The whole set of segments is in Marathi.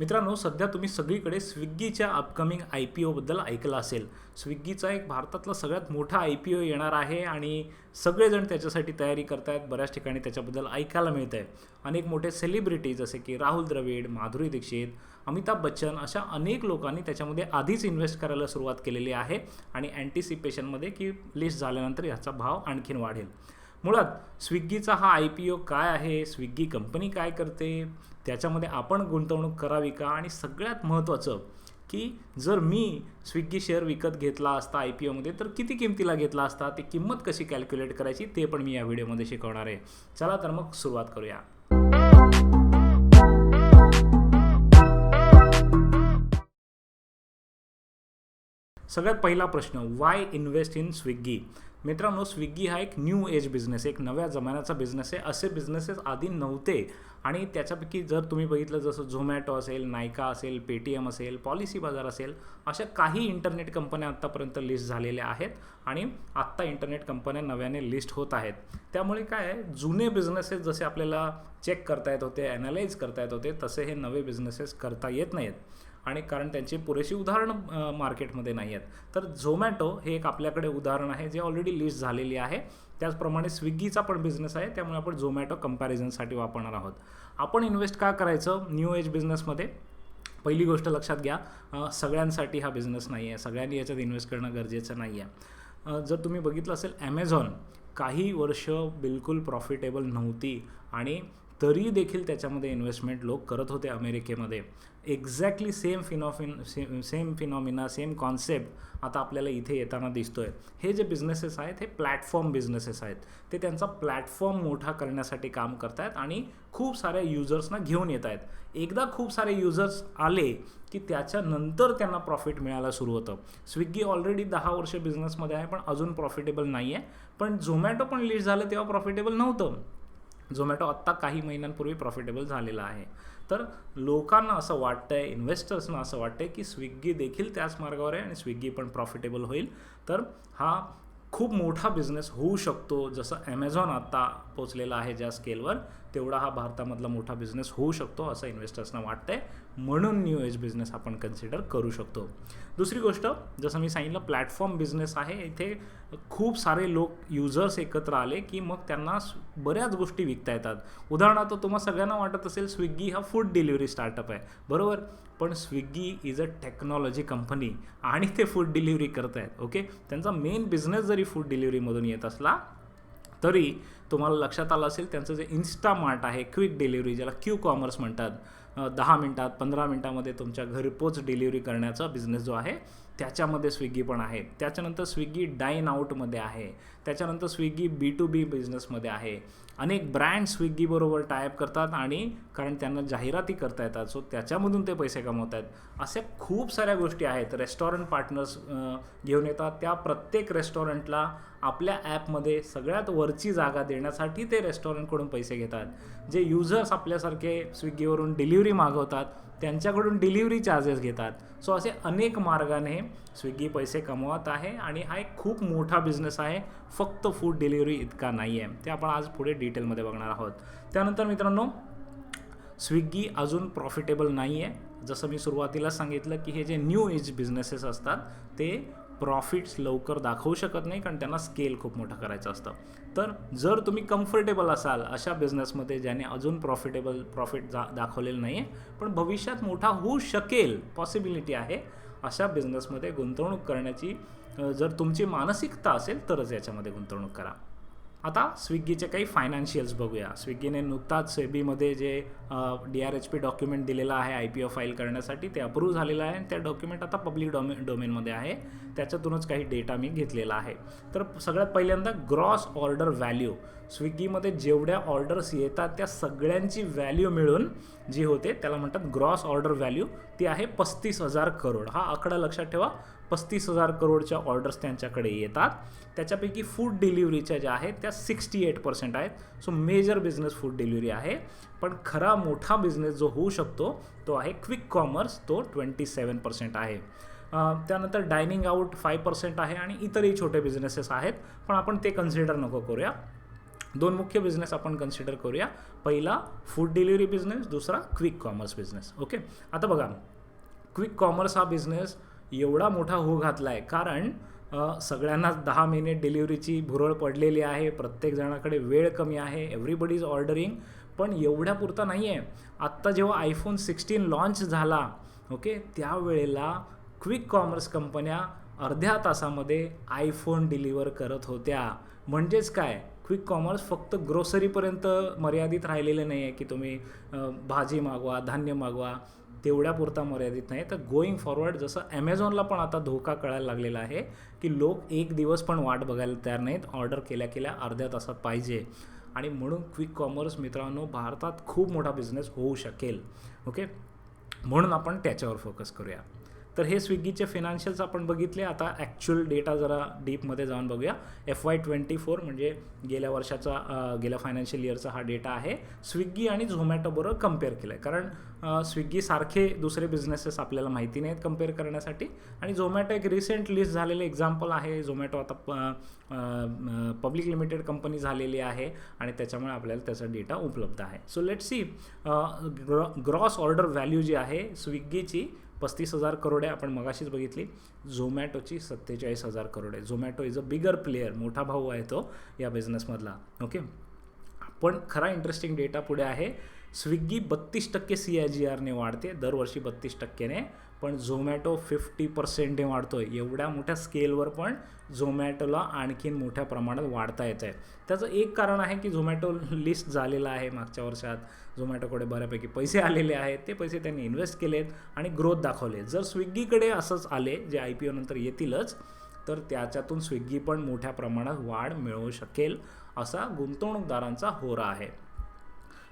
मित्रांनो सध्या तुम्ही सगळीकडे स्विग्गीच्या अपकमिंग आय पी ओबद्दल ऐकलं असेल. स्विग्गीचा एक भारतातला सगळ्यात मोठा आय पी ओ येणार आहे आणि सगळेजण त्याच्यासाठी तयारी करतायत बऱ्याच ठिकाणी त्याच्याबद्दल ऐकायला मिळत आहे अनेक मोठे सेलिब्रिटी जसे की राहुल द्रविड माधुरी दीक्षित अमिताभ बच्चन अशा अनेक लोकांनी त्याच्यामध्ये आधीच इन्व्हेस्ट करायला सुरुवात केलेली आहे आणि अँटिसिपेशनमध्ये की लिस्ट झाल्यानंतर ह्याचा भाव आणखीन वाढेल. मुळात स्विग्गीचा हा आय पी ओ काय आहे? स्विग्गी कंपनी काय करते? त्याच्यामध्ये आपण गुंतवणूक करावी का? आणि सगळ्यात महत्त्वाचं की जर मी स्विग्गी शेअर विकत घेतला असता आय पी ओमध्ये तर किती किमतीला घेतला असता? ती किंमत कशी कॅल्क्युलेट करायची? ते पण मी या व्हिडिओमध्ये शिकवणार आहे. चला तर मग सुरुवात करूया. सगळ्यात पहिला प्रश्न वाय इन्व्हेस्ट इन स्विग्गी मित्रांनो स्विग्गी हा एक न्यू एज बिझनेस एक नव्या जमान्याचा बिझनेस आहे. असे बिझनेसेस आधी नव्हते. आणि त्याच्यापैकी जर तुम्ही बघितलं जसं झोमॅटो असेल नायका असेल पेटीएम असेल पॉलिसी बाजार असेल अशा काही इंटरनेट कंपन्या आत्तापर्यंत लिस्ट झालेल्या आहेत. आणि आत्ता इंटरनेट कंपन्या नव्याने लिस्ट होत आहेत. त्यामुळे काय आहे जुने बिझनेसेस जसे आपल्याला चेक करता येत होते ॲनालाइज करता येत होते तसे हे नवे बिझनेसेस करता येत नाहीत. आणि कारण त्यांची पुरेशी उदाहरणं मार्केटमध्ये नाही आहेत. तर झोमॅटो हे एक आपल्याकडे उदाहरण आहे जे ऑलरेडी लिस्ट झालेली आहे. त्याचप्रमाणे स्विगीचा पण बिझनेस आहे त्यामुळे आपण झोमॅटो कंपॅरिझनसाठी वापरणार आहोत. आपण इन्व्हेस्ट का करायचं न्यू एज बिझनेसमध्ये पहिली गोष्ट लक्षात घ्या सगळ्यांसाठी हा बिझनेस नाही आहे सगळ्यांनी याच्यात इन्व्हेस्ट करणं गरजेचं नाही आहे जर तुम्ही बघितलं असेल ॲमेझॉन काही वर्ष बिलकुल प्रॉफिटेबल नव्हती आणि तरी देखील त्याच्यामध्ये इन्व्हेस्टमेंट लोक करत होते अमेरिकेमध्ये. Exactly same फिनॉफिन same same phenomenon same concept आता आपल्याला इथे येताना दिसतो आहे हे जे बिझनेसेस आहेत हे प्लॅटफॉर्म बिझनेसेस आहेत. ते त्यांचा प्लॅटफॉर्म मोठा करण्यासाठी काम करत आहेत आणि खूप साऱ्या युजर्सना घेऊन येत आहेत एकदा खूप सारे युजर्स आले की त्याच्यानंतर त्यांना प्रॉफिट मिळायला सुरू होतं. स्विगी ऑलरेडी दहा वर्ष बिझनेसमध्ये आहे पण अजून प्रॉफिटेबल नाही आहे पण झोमॅटो पण लिस्ट झालं तेव्हा प्रॉफिटेबल नव्हतं. झोमॅटो आत्ता काही महिन्यांपूर्वी प्रॉफिटेबल झालेला आहे. तर लोकांना असं वाटतं आहे इन्व्हेस्टर्सना असं वाटतं आहे की स्विग्गी देखील त्याच मार्गावर आहे आणि स्विगी पण प्रॉफिटेबल होईल. तर हा खूप मोठा बिझनेस होऊ शकतो जसं ॲमेझॉन आत्ता पोचलेला आहे ज्या स्केलवर तेवढा हा भारतामधला मोठा बिझनेस होऊ शकतो असं इन्व्हेस्टर्सना वाटतं आहे म्हणून न्यू एज बिझनेस आपण कन्सिडर करू शकतो. दुसरी गोष्ट जसं मी सांगितलं प्लॅटफॉर्म बिझनेस आहे. इथे खूप सारे लोक युजर्स एकत्र आले की मग त्यांना बऱ्याच गोष्टी विकता येतात. उदाहरणार्थ तुम्हाला सगळ्यांना वाटत असेल स्विगी हा फूड डिलिव्हरी स्टार्टअप आहे. बरोबर? पण Swiggy is a technology company आणि ते फूड डिलिव्हरी करत आहेत ओके त्यांचा मेन बिझनेस जरी फूड डिलिव्हरीमधून येत असला तरी तुम्हाला लक्षात आलं असेल त्यांचं जे इन्स्टामार्ट आहे क्विक डिलिव्हरी ज्याला क्यू कॉमर्स म्हणतात दहा मिनटात पंधरा मिनटामध्ये तुमच्या घरपोच डिलिव्हरी करण्याचा बिझनेस जो आहे त्याच्यामध्ये स्विगी पण आहे. त्याच्यानंतर स्विगी डाईन आउटमध्ये आहे. त्याच्यानंतर स्विगी बी टू बी बिझनेसमध्ये आहे. अनेक ब्रँड स्विगीबरोबर टायअप करतात आणि कारण त्यांना जाहिराती करता येतात सो त्याच्यामधून ते पैसे कमवत आहेत अशा खूप साऱ्या गोष्टी आहेत. रेस्टॉरंट पार्टनर्स घेऊन येतात. त्या प्रत्येक रेस्टॉरंटला आपल्या ॲपमध्ये सगळ्यात वरची जागा देण्यासाठी ते रेस्टॉरंटकडून पैसे घेतात. जे युजर्स आपल्यासारखे स्विग्गीवरून डिलिव्हरी मागवतात त्यांच्याकडून डिलिव्हरी चार्जेस घेतात. सो असे अनेक मार्गाने स्विगी पैसे कमवत आहे आणि हा एक खूप मोठा बिझनेस आहे. फक्त फूड डिलिव्हरी इतका नाही आहे ते आपण आज पुढे डिटेलमध्ये बघणार आहोत. त्यानंतर मित्रांनो स्विग्गी अजून प्रॉफिटेबल नाही आहे जसं मी सुरुवातीला सांगितलं की हे जे न्यू एज बिझनेसेस असतात ते प्रॉफिट्स लवकर दाखवू शकत नाही कारण त्यांना स्केल खूप मोठं करायचं असतं. तर जर तुम्ही कम्फर्टेबल असाल अशा बिझनेसमध्ये ज्याने अजून प्रॉफिटेबल प्रॉफिट जा दाखवलेलं नाही आहे पण भविष्यात मोठा होऊ शकेल पॉसिबिलिटी आहे अशा बिझनेसमध्ये गुंतवणूक करण्याची जर तुमची मानसिकता असेल तरच याच्यामध्ये गुंतवणूक करा. आता स्विग्गीचे काही फायनान्शियल्स बघूया. स्विग्गीने नुकताच सेबीमध्ये जे D R H P document दिलेलं आहे आय पी ओ फाईल करण्यासाठी ते अप्रूव्ह झालेलं आहे आणि त्या डॉक्युमेंट आता पब्लिक डॉमे डोमेनमध्ये आहे. त्याच्यातूनच काही डेटा मी घेतलेला आहे. तर सगळ्यात पहिल्यांदा ग्रॉस ऑर्डर व्हॅल्यू स्विगीमध्ये जेवढ्या ऑर्डर्स येतात त्या सगळ्यांची व्हॅल्यू मिळून जी होते त्याला म्हणतात ग्रॉस ऑर्डर व्हॅल्यू ती आहे पस्तीस हजार करोड. हा आकडा लक्षात ठेवा. पस्तीस हजार करोडच्या ऑर्डर्स त्यांच्याकडे येतात. त्याच्यापैकी फूड डिलिव्हरीच्या ज्या आहेत त्या सिक्स्टी एट पर्सेंट आहेत. So major business food delivery आहे. पण खरा मोठा बिझनेस जो होऊ शकतो तो आहे क्विक कॉमर्स तो ट्वेंटी सेवन पर्सेंट आहे त्यानंतर डायनिंग आउट फाय पर्सेंट आहे आणि इतरही छोटे बिझनेसेस आहेत. पण आपण ते कन्सिडर नको करूया. दोन मुख्य बिझनेस आपण कन्सिडर करूया. पहिला फूड डिलिव्हरी बिझनेस दुसरा क्विक कॉमर्स बिझनेस ओके आता बघा. क्विक कॉमर्स हा बिझनेस एवढा मोठा हो घातला आहे कारण सगळ्यांनाच दहा मिनिट डिलिव्हरीची भुरळ पडलेली आहे. प्रत्येक जणाकडे वेळ कमी आहे. एव्हरीबडी इज ऑर्डरिंग पण एवढ्यापुरता नाही आहे आत्ता जेव्हा आयफोन सिक्स्टीन लॉन्च झाला ओके त्यावेळेला क्विक कॉमर्स कंपन्या अर्ध्या तासामध्ये आयफोन डिलिव्हर करत होत्या. म्हणजेच काय? क्विक कॉमर्स फक्त ग्रोसरीपर्यंत मर्यादित राहिलेलं नाही आहे की तुम्ही भाजी मागवा धान्य मागवा. तेवढ्यापुरता मर्यादित नाही. तर गोईंग फॉरवर्ड जसं ॲमेझॉनला पण आता धोका कळायला लागलेला आहे की लोक एक दिवस पण वाट बघायला तयार नाहीत. ऑर्डर केल्या केल्या अर्ध्या तासात पाहिजे. आणि म्हणून क्विक कॉमर्स मित्रांनो भारतात खूप मोठा बिझनेस होऊ शकेल. ओके म्हणून आपण त्याच्यावर फोकस करूया. तर हे स्विगीचे फिनान्शियल्स आपण बघितले. आता ॲक्च्युअल डेटा जरा डीपमध्ये जाऊन बघूया. एफ वाय ट्वेंटी फोर म्हणजे गेल्या वर्षाचा गेल्या फायनान्शियल इयरचा हा डेटा आहे. स्विगी आणि झोमॅटोबरोबर कंपेअर केलं आहे कारण स्विगीसारखे दुसरे बिझनेसेस आपल्याला माहिती नाहीत कंपेअर करण्यासाठी. आणि झोमॅटो एक रिसेंट लिस्ट झालेलं एक्झाम्पल आहे. झोमॅटो आता पब्लिक लिमिटेड कंपनी झालेली आहे आणि त्याच्यामुळे आपल्याला त्याचा डेटा उपलब्ध आहे. So let see grand gross order value जी आहे स्विगीची पस्तीस हजार करोड आहे. आपण मगाशीच बघितली. झोमॅटोची सत्तेचाळीस हजार करोड आहे. Zomato is a bigger player मोठा भाऊ आहे तो या बिझनेसमधला ओके पण खरा इंटरेस्टिंग डेटा पुढे आहे. स्विगी बत्तीस टक्के सी आय जी आरने वाढते दरवर्षी बत्तीस टक्क्याने पण झोमॅटो फिफ्टी पर्सेंटने वाढतो आहे एवढ्या मोठ्या स्केलवर पण झोमॅटोला आणखीन मोठ्या प्रमाणात वाढता येत आहे त्याचं एक कारण आहे की झोमॅटो लिस्ट झालेला आहे मागच्या वर्षात. झोमॅटोकडे बऱ्यापैकी पैसे आलेले आहेत. ते पैसे त्यांनी इन्व्हेस्ट केलेत आणि ग्रोथ दाखवले. जर स्विगीकडे असंच आले जे आय पी ओनंतर येतीलच तर त्याच्यातून स्विगी पण मोठ्या प्रमाणात वाढ मिळवू शकेल. असा गुंतवणूकदारांचा होरा आहे.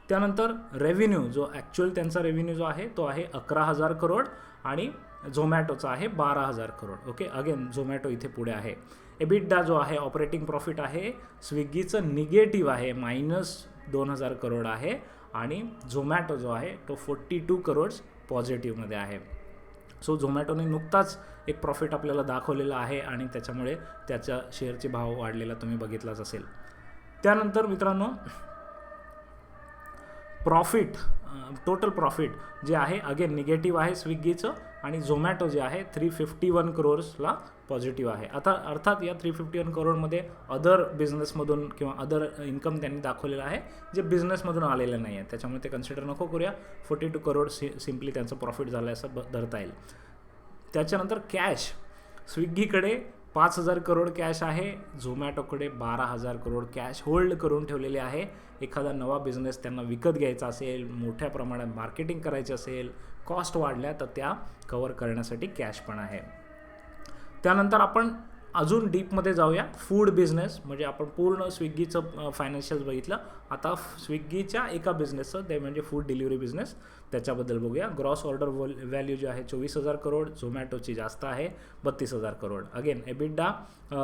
त्यानंतर रेव्हेन्यू जो ॲक्च्युअल त्यांचा रेव्हेन्यू जो आहे तो आहे अकरा हजार करोड आणि झोमॅटोचा आहे बारा हजार करोड ओके अगेन झोमॅटो इथे पुढे आहे. एबिडा जो आहे ऑपरेटिंग प्रॉफिट आहे स्विगीचं निगेटिव्ह आहे मायनस दोन हजार करोड आहे आणि झोमॅटो जो आहे तो फोर्टी टू करोड्स पॉझिटिव्हमध्ये आहे. सो झोमॅटोने नुकताच एक प्रॉफिट आपल्याला दाखवलेला आहे आणि त्याच्यामुळे त्याच्या शेअरचे भाव वाढलेला तुम्ही बघितलाच असेल. त्यानंतर मित्रांनो प्रॉफिट टोटल प्रॉफिट जे आहे अगेन निगेटिव्ह आहे स्विगीचं आणि झोमॅटो जे आहे थ्री फिफ्टी वन करोर्सला पॉझिटिव्ह आहे. आता अर्थात या थ्री फिफ्टी वन करोडमध्ये अदर बिझनेसमधून किंवा अदर इन्कम त्यांनी दाखवलेलं आहे जे बिझनेसमधून आलेलं नाही आहे त्याच्यामुळे ते कन्सिडर नको करूया. फोर्टी टू करोड सि सिम्पली त्यांचं प्रॉफिट झालं आहे असं ब- धरता येईल. त्याच्यानंतर कॅश स्विगीकडे पाच हजार करोड कॅश आहे. झोमॅटोकडे बारा हजार करोड कॅश होल्ड करून ठेवलेले आहे. एखादा नवा बिझनेस त्यांना विकत घ्यायचा असेल मोठ्या प्रमाणात मार्केटिंग करायची असेल कॉस्ट वाढल्या तर त्या कवर करण्यासाठी कॅश पण आहे. त्यानंतर आपण अजून डीपमध्ये जाऊया. फूड बिझनेस म्हणजे आपण पूर्ण स्विग्गीचं फायनान्शियल बघितलं. आता स्विगीच्या एका बिझनेसचं ते म्हणजे फूड डिलिव्हरी बिझनेस त्याच्याबद्दल बघूया. ग्रॉस ऑर्डर व्हॅल्यू जे आहे चोवीस हजार करोड झोमॅटोची जास्त आहे बत्तीस हजार करोड अगेन एबिड्डा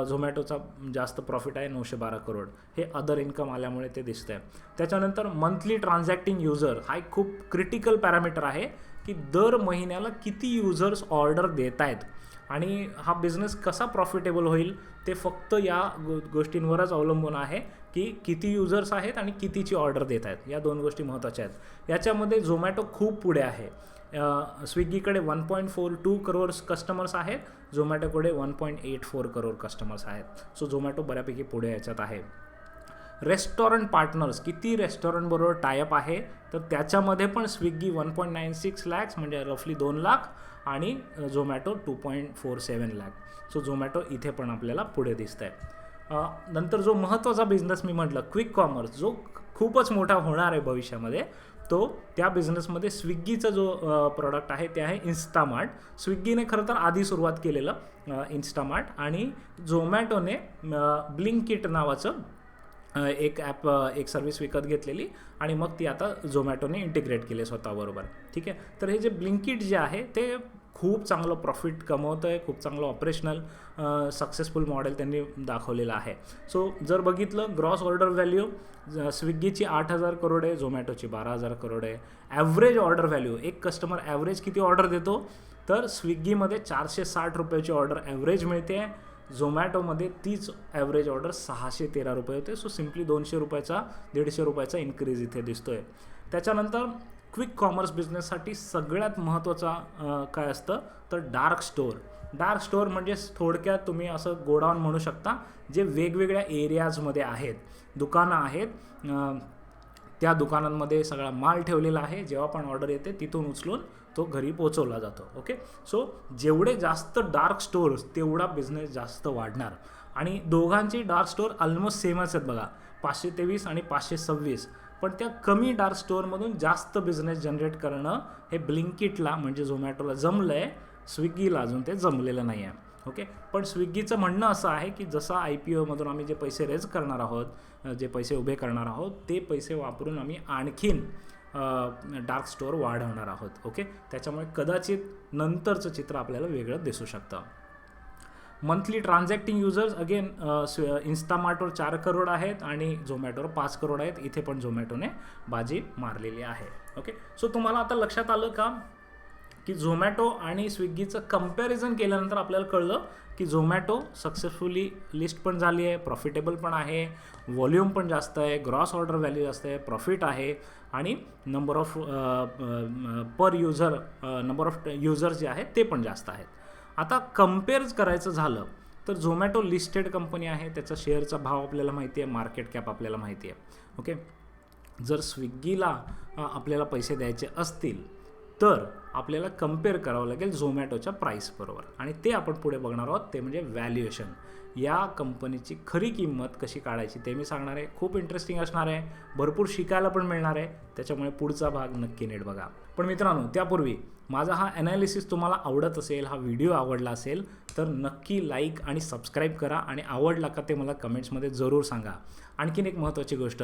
झोमॅटोचा जास्त प्रॉफिट आहे नऊशे बारा करोड. हे अदर इन्कम आल्यामुळे ते दिसतंय. त्याच्यानंतर मंथली ट्रान्झॅक्टिंग युजर हा एक खूप क्रिटिकल पॅरामीटर आहे की दर महिन्याला किती युजर्स ऑर्डर देत आहेत आणि हा बिझनेस कसा प्रॉफिटेबल होईल ते फक्त या गो गोष्टींवरच अवलंबून आहे की किती युजर्स आहेत आणि कितीची ऑर्डर देत आहेत. या दोन गोष्टी महत्त्वाच्या आहेत. याच्यामध्ये झोमॅटो खूप पुढे आहे. स्विगीकडे one point four two crores customers आहेत. झोमॅटोकडे one point eight four crore customers आहेत. सो झोमॅटो बऱ्यापैकी पुढे याच्यात आहे. रेस्टॉरंट पार्टनर्स किती रेस्टॉरंटबरोबर टायअप आहे? तर त्याच्यामध्ये पण Swiggy one point nine six lakhs म्हणजे रफली दोन लाख आणि Zomato two point four seven lakh so Zomato इथे पण आपल्याला पुढे दिसत आहे नंतर जो महत्त्वाचा बिझनेस मी म्हटलं क्विक कॉमर्स जो खूपच मोठा होणार आहे भविष्यामध्ये तो त्या बिझनेसमध्ये स्विग्गीचा जो प्रॉडक्ट आहे ते आहे इन्स्टामार्ट स्विग्गीने खरं तर आधी सुरुवात केलेलं इन्स्टामार्ट आणि झोमॅटोने ब्लिंकिट नावाचं एक ॲप एक सर्व्हिस विकत घेतलेली आणि मग ती आता झोमॅटोने इंटिग्रेट केली स्वतःबरोबर. ठीक आहे? तर हे जे ब्लिंकिट जे आहे ते खूप चांगलं प्रॉफिट कमवतं आहे खूप चांगलं ऑपरेशनल सक्सेसफुल मॉडेल त्यांनी दाखवलेलं आहे. सो जर बघितलं ग्रॉस ऑर्डर व्हॅल्यू स्विगीची आठ हजार करोड आहे झोमॅटोची बारा हजार करोड आहे. ॲव्हरेज ऑर्डर व्हॅल्यू एक कस्टमर ॲव्हरेज किती ऑर्डर देतो? तर स्विगीमध्ये चारशे साठ रुपयाची ऑर्डर ॲव्हरेज मिळते. झोमॅटोमध्ये तीच ॲव्हरेज ऑर्डर सहाशे तेरा रुपये होते. सो सिम्पली दोनशे रुपयाचा दीडशे रुपयाचा इन्क्रीज इथे दिसतोय. त्याच्यानंतर क्विक कॉमर्स बिझनेससाठी सगळ्यात महत्त्वाचा काय असतं? तर डार्क स्टोअर डार्क स्टोअर म्हणजे थोडक्यात तुम्ही असं गोडाऊन म्हणू शकता जे वेगवेगळ्या एरियाजमध्ये आहेत. दुकानं आहेत त्या दुकानांमध्ये सगळा माल ठेवलेला आहे. जेव्हा पण ऑर्डर येते तिथून उचलून तो घरी पोचवला जातो ओके सो जेवढे जास्त डार्क स्टोअर्स तेवढा बिझनेस जास्त वाढणार. आणि दोघांची डार्क स्टोअर ऑलमोस्ट सेमच आहेत बघा. पाचशे तेवीस आणि पाचशे सव्वीस. पण त्या कमी डार्क स्टोअरमधून जास्त बिझनेस जनरेट करणं हे ब्लिंकिटला म्हणजे झोमॅटोला जमलं आहे स्विगीला अजून ते जमलेलं नाही आहे ओके पण स्विगीचं म्हणणं असं आहे की जसा आय पी ओमधून आम्ही जे पैसे रेज करणार आहोत जे पैसे उभे करणार आहोत ते पैसे वापरून आम्ही आणखीन डार्क स्टोअर वाढवणार आहोत ओके त्याच्यामुळे कदाचित नंतरचं चित्र आपल्याला वेगळं दिसू शकतं. मंथली ट्रान्झॅक्टिंग युजर्स अगेन इन्स्टामार्टवर चार करोड आहेत आणि झोमॅटोवर पाच करोड आहेत. इथे पण झोमॅटोने बाजी मारलेली आहे ओके सो तुम्हाला आता लक्षात आलं का? की झोमॅटो आणि स्विगीचं कंपॅरिझन केल्यानंतर आपल्याला कळलं की झोमॅटो सक्सेसफुली लिस्ट पण झाली आहे प्रॉफिटेबल पण आहे व्हॉल्यूम पण जास्त आहे ग्रॉस ऑर्डर व्हॅल्यू जास्त आहे प्रॉफिट आहे आणि number of per user number of users जे आहेत ते पण जास्त आहेत. आता कंपेअर करायचं झालं तर झोमॅटो लिस्टेड कंपनी आहे त्याचा शेअरचा भाव आपल्याला माहिती आहे मार्केट कॅप आपल्याला माहिती आहे. ओके जर स्विग्गीला आपल्याला पैसे द्यायचे असतील तर आपल्याला कंपेअर करावं लागेल झोमॅटोच्या प्राईसबरोबर आणि ते आपण पुढे बघणार आहोत ते म्हणजे व्हॅल्युएशन या कंपनीची खरी किंमत कशी काढायची ते मी सांगणार आहे. खूप इंटरेस्टिंग असणार आहे. भरपूर शिकायला पण मिळणार आहे. त्याच्यामुळे पुढचा भाग नक्की नीट बघा. पण मित्रांनो त्यापूर्वी माझा हा ॲनालिसिस तुम्हाला आवडत असेल हा व्हिडिओ आवडला असेल तर नक्की लाईक आणि सबस्क्राईब करा आणि आवडला का ते मला कमेंट्समध्ये जरूर सांगा. आणखीन एक महत्त्वाची गोष्ट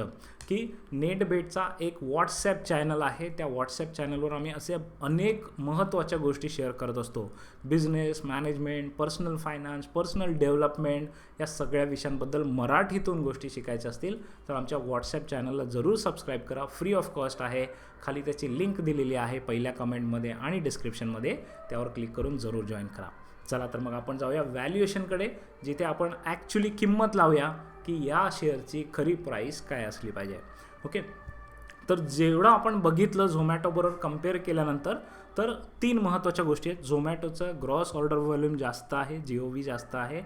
की नेटबेटचा एक व्हॉट्सॲप चॅनल आहे. त्या व्हॉट्सॲप चॅनलवर आम्ही असे अनेक महत्त्वाच्या गोष्टी शेअर करत असतो. Business management personal finance personal development या सगळ्या विषयांबद्दल मराठीतून गोष्टी शिकायच्या असतील तर आमच्या व्हॉट्सॲप चॅनलला जरूर सबस्क्राईब करा. फ्री ऑफ कॉस्ट आहे. खाली त्याची लिंक दिलेली आहे आहे पहिल्या कमेंटमध्ये आणि डिस्क्रिप्शनमध्ये त्यावर क्लिक करून जरूर जॉईन करा. चला तर मग आपण जाऊया व्हॅल्युएशनकडे जिथे आपण ॲक्च्युली किंमत लावूया की या शेअरची खरी प्राईस काय असली पाहिजे. ओके तर जेवढं आपण बघितलं झोमॅटोबरोबर कंपेअर केल्यानंतर तर तीन महत्त्वाच्या गोष्टी आहेत. झोमॅटोचं ग्रॉस ऑर्डर व्हॉल्यूम जास्त आहे जिओ व्ही जास्त आहे.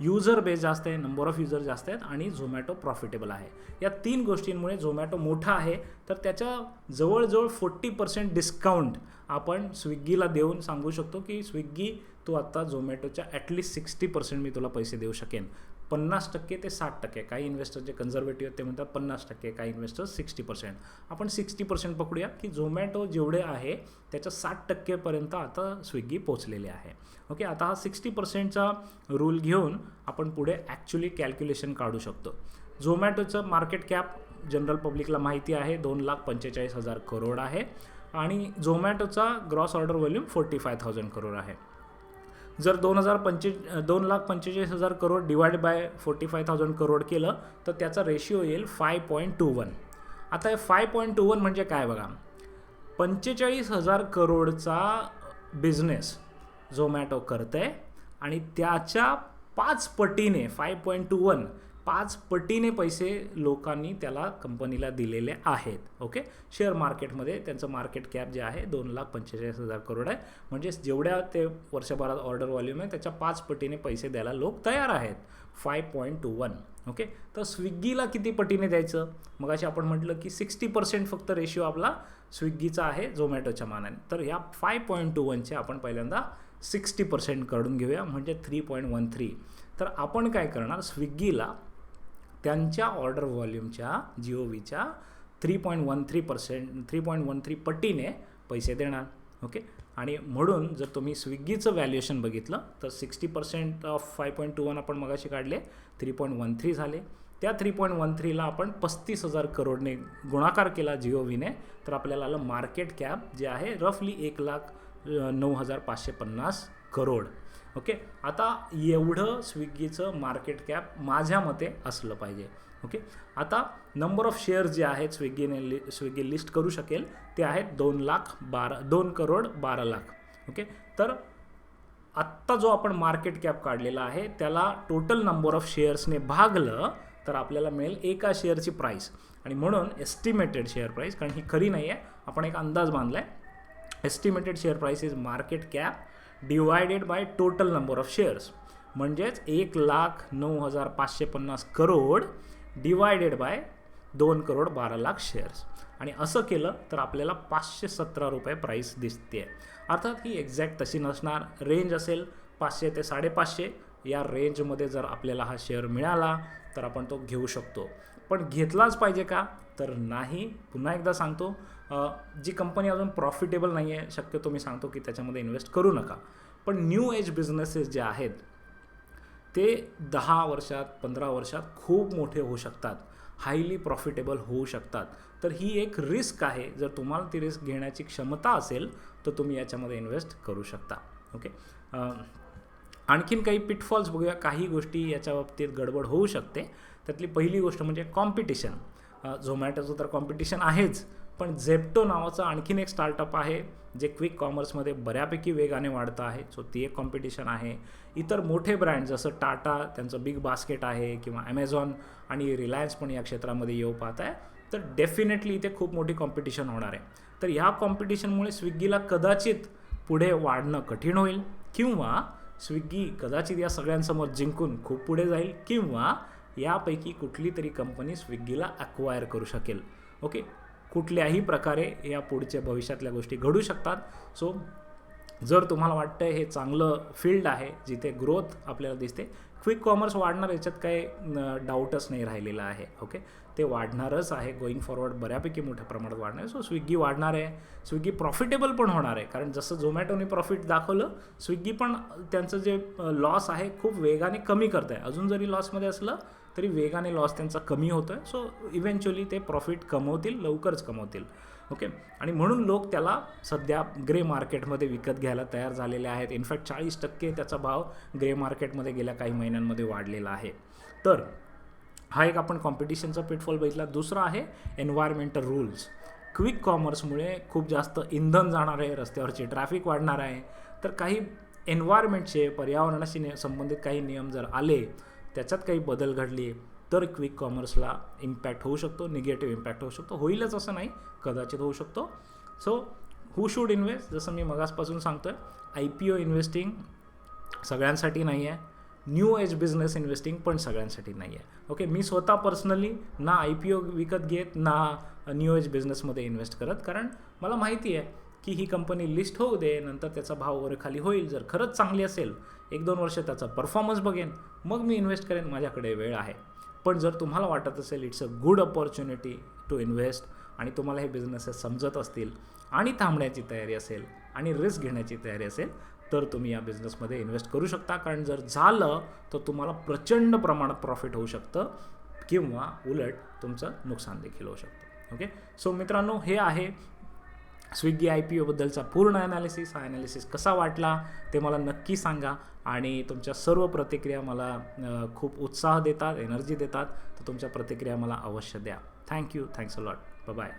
युजर बेस जास्त आहे नंबर ऑफ युजर जास्त आहेत आणि झोमॅटो प्रॉफिटेबल आहे. या तीन गोष्टींमुळे झोमॅटो मोठा आहे. तर त्याच्या जवळजवळ फोर्टी पर्सेंट डिस्काउंट आपण स्विग्गीला देऊन सांगू शकतो की स्विग्गी तू आत्ता झोमॅटोच्या ॲटलिस्ट सिक्स्टी पर्सेंट मी तुला पैसे देऊ शकेन. पन्नास टक्के ते साठ टक्के. काही इन्व्हेस्टर जे कन्झर्वेटिव्ह आहेत ते म्हणतात पन्नास टक्के काही इन्व्हेस्टर सिक्स्टी पर्सेंट आपण सिक्स्टी पर्सेंट पकडूया की झोमॅटो जेवढे आहे त्याच्या साठ टक्केपर्यंत आता स्विगी पोचलेले आहे. ओके आता हा सिक्स्टी पर्सेंटचा रूल घेऊन आपण पुढे ॲक्च्युली कॅल्क्युलेशन काढू शकतो. झोमॅटोचं मार्केट कॅप जनरल पब्लिकला माहिती आहे दोन लाख पंचेचाळीस हजार करोड आहे. आणि झोमॅटोचा gross order volume forty five thousand crore आहे. जर दोन हजार पंचे दोन लाख पंचेचाळीस हजार crore divide by forty five thousand crore केलं तर त्याचा रेशिओ येईल फाय पॉईंट टू वन आता हे फाय पॉईंट टू वन म्हणजे काय बघा? पंचेचाळीस हजार करोडचा बिझनेस झोमॅटो करत आहे आणि त्याच्या पाच पटीने फाय पॉईंट टू वन पाच पटीने पैसे लोकांनी त्याला कंपनीला दिलेले आहेत ओके? शेअर मार्केटमध्ये त्यांचं मार्केट कॅप जे आहे दोन लाख पंचेचाळीस हजार करोड आहे. म्हणजेच जेवढ्या ते वर्षभरात ऑर्डर व्हॉल्यूम आहे त्याच्या पाच पटीने पैसे द्यायला लोक तयार आहेत. Five point two one okay? तर स्विग्गीला किती पटीने द्यायचं? मग अशी आपण म्हटलं की सिक्स्टी पर्सेंट फक्त रेशिओ आपला स्विग्गीचा आहे झोमॅटोच्या मानाने. तर ह्या फाय पॉईंट टू वनचे आपण पहिल्यांदा सिक्स्टी पर्सेंट काढून घेऊया म्हणजे थ्री पॉईंट वन थ्री तर आपण काय करणार? स्विग्गीला त्यांच्या ऑर्डर व्हॉल्यूमच्या जिओ व्हीच्या three point one three percent three point one three पटीने पैसे देणार. ओके आणि म्हणून जर तुम्ही स्विगीचं व्हॅल्युएशन बघितलं तर sixty percent of five point two one आपण मगाशी काढले थ्री पॉईंट वन थ्री झाले. त्या थ्री पॉईंट वन थ्रीला आपण पस्तीस हजार करोडने गुणाकार केला जिओ व्हीने तर आपल्याला आलं मार्केट कॅप जे आहे रफली एक लाख नऊ हजार पाचशे पन्नास करोड. ओके? आता एवढं स्विगीचं मार्केट कॅप माझ्या मते असलं पाहिजे ओके? आता नंबर ऑफ शेअर्स जे आहेत स्विगीने लि स्विगी लिस्ट करू शकेल ते आहेत दोन लाख बारा दोन करोड बारा लाख ओके? तर आत्ता जो आपण मार्केट कॅप काढलेला आहे त्याला टोटल नंबर ऑफ शेअर्सने भागलं तर आपल्याला मिळेल एका शेअरची प्राईस आणि म्हणून एस्टिमेटेड शेअर प्राईस कारण ही खरी नाही आहे आपण एक अंदाज बांधला आहे estimated share price is market cap divided by total number of shares. म्हणजेच एक लाख नऊ हजार पाचशे पन्नास करोड डिवायडेड बाय दोन करोड बारा लाख शेअर्स. आणि असं केलं तर आपल्याला पाचशे सतरा रुपये प्राईस दिसते अर्थात ही एक्झॅक्ट तशी नसणार. रेंज असेल पाचशे ते साडेपाचशे. या रेंजमध्ये जर आपल्याला हा शेअर मिळाला तर आपण तो घेऊ शकतो. पण घेतलाच पाहिजे का? तर नाही. पुन्हा एकदा सांगतो. जी कंपनी अजून प्रॉफिटेबल नाही आहे शक्यतो मी सांगतो की त्याच्यामध्ये इन्व्हेस्ट करू नका. पण न्यू एज बिझनेसेस जे आहेत ते दहा वर्षात पंधरा वर्षात खूप मोठे होऊ शकतात. हायली प्रॉफिटेबल होऊ शकतात. तर ही एक रिस्क आहे. जर तुम्हाला ती रिस्क घेण्याची क्षमता असेल तर तुम्ही याच्यामध्ये इन्व्हेस्ट करू शकता. ओके? आणखीन काही पिटफॉल्स बघूया. काही गोष्टी याच्या बाबतीत गडबड होऊ शकते. त्यातली पहिली गोष्ट म्हणजे कॉम्पिटिशन झोमॅटोचं तर कॉम्पिटिशन आहेच. पण झेप्टो नावाचं आणखीन एक स्टार्टअप आहे जे क्विक कॉमर्समध्ये बऱ्यापैकी वेगाने वाढतं आहे. सो ती एक कॉम्पिटिशन आहे. इतर मोठे ब्रँड जसं टाटा त्यांचं बिग बास्केट आहे किंवा ॲमेझॉन आणि रिलायन्स पण या क्षेत्रामध्ये येऊ पाहत आहे. तर डेफिनेटली इथे खूप मोठी कॉम्पिटिशन होणार आहे. तर ह्या कॉम्पिटिशनमुळे स्विग्गीला कदाचित पुढे वाढणं कठीण होईल किंवा स्विगी कदाचित या सगळ्यांसमोर जिंकून खूप पुढे जाईल किंवा यापैकी कुठली तरी कंपनी स्विग्गीला अक्वायर करू शकेल. ओके कुठल्याही प्रकारे या पुढच्या भविष्यातल्या गोष्टी घडू शकतात. सो जर तुम्हाला वाटतं हे चांगलं फील्ड आहे जिथे ग्रोथ आपल्याला दिसते क्विक कॉमर्स वाढणार याच्यात काही डाऊटच नाही राहिलेला आहे ओके ते वाढणारच आहे गोईंग फॉरवर्ड बऱ्यापैकी मोठ्या प्रमाणात वाढणार आहे. सो स्विग्गी वाढणार आहे स्विगी प्रॉफिटेबल पण होणार आहे कारण जसं झोमॅटोने प्रॉफिट दाखवलं स्विग्गी पण त्यांचं जे लॉस आहे खूप वेगाने कमी करत आहे अजून जरी लॉसमध्ये असलं तरी वेगाने लॉस त्यांचा कमी होतो आहे सो इव्हेंच्युअली ते प्रॉफिट कमवतील लवकरच कमवतील. ओके आणि म्हणून लोक त्याला सध्या ग्रे मार्केटमध्ये विकत घ्यायला तयार झालेले आहेत. इनफॅक्ट चाळीस टक्के त्याचा भाव ग्रे मार्केटमध्ये गेल्या काही महिन्यांमध्ये वाढलेला आहे. तर हा एक आपण कॉम्पिटिशनचा पिटफॉल बघितला. दुसरा आहे एन्व्हायरमेंटल रूल्स क्विक कॉमर्समुळे खूप जास्त इंधन जाणार आहे रस्त्यावरचे ट्रॅफिक वाढणार आहे. तर काही एन्व्हायरमेंटचे पर्यावरणाशी संबंधित काही नियम जर आले त्याच्यात काही बदल घडले तर क्विक कॉमर्सला इम्पॅक्ट होऊ शकतो निगेटिव्ह इम्पॅक्ट होऊ शकतो. होईलच असं नाही कदाचित होऊ शकतो. सो हू शूड इन्व्हेस्ट जसं मी मगासपासून सांगतो आहे आय पी ओ इन्व्हेस्टिंग सगळ्यांसाठी नाही आहे. न्यू एज बिझनेस इन्व्हेस्टिंग पण सगळ्यांसाठी नाही आहे. ओके मी स्वतः पर्सनली ना आय पी ओ विकत घेत ना न्यू एज बिझनेसमध्ये इन्व्हेस्ट करत कारण मला माहिती आहे की ही कंपनी लिस्ट होऊ दे नंतर त्याचा भाव वर खाली होईल. जर खरंच चांगली असेल एक दोन वर्ष त्याचा परफॉर्मन्स बघेन मग मी इन्व्हेस्ट करेन माझ्याकडे वेळ आहे. पण जर तुम्हाला वाटत असेल it's a good opportunity to invest आणि तुम्हाला हे बिझनेसेस समजत असतील आणि थांबण्याची तयारी असेल आणि रिस्क घेण्याची तयारी असेल तर तुम्ही या बिझनेसमध्ये इन्व्हेस्ट करू शकता. कारण जर झालं तर तुम्हाला प्रचंड प्रमाणात प्रॉफिट होऊ शकतं किंवा उलट तुमचं नुकसान देखील होऊ शकतं. ओके सो मित्रांनो हे आहे स्विगी आय पी ओबद्दलचा पूर्ण ॲनालिसिस हा ॲनालिसिस कसा वाटला ते मला नक्की सांगा. आणि तुमच्या सर्व प्रतिक्रिया मला खूप उत्साह देतात एनर्जी देतात. तर तुमच्या प्रतिक्रिया मला अवश्य द्या. Thank you thanks a lot bye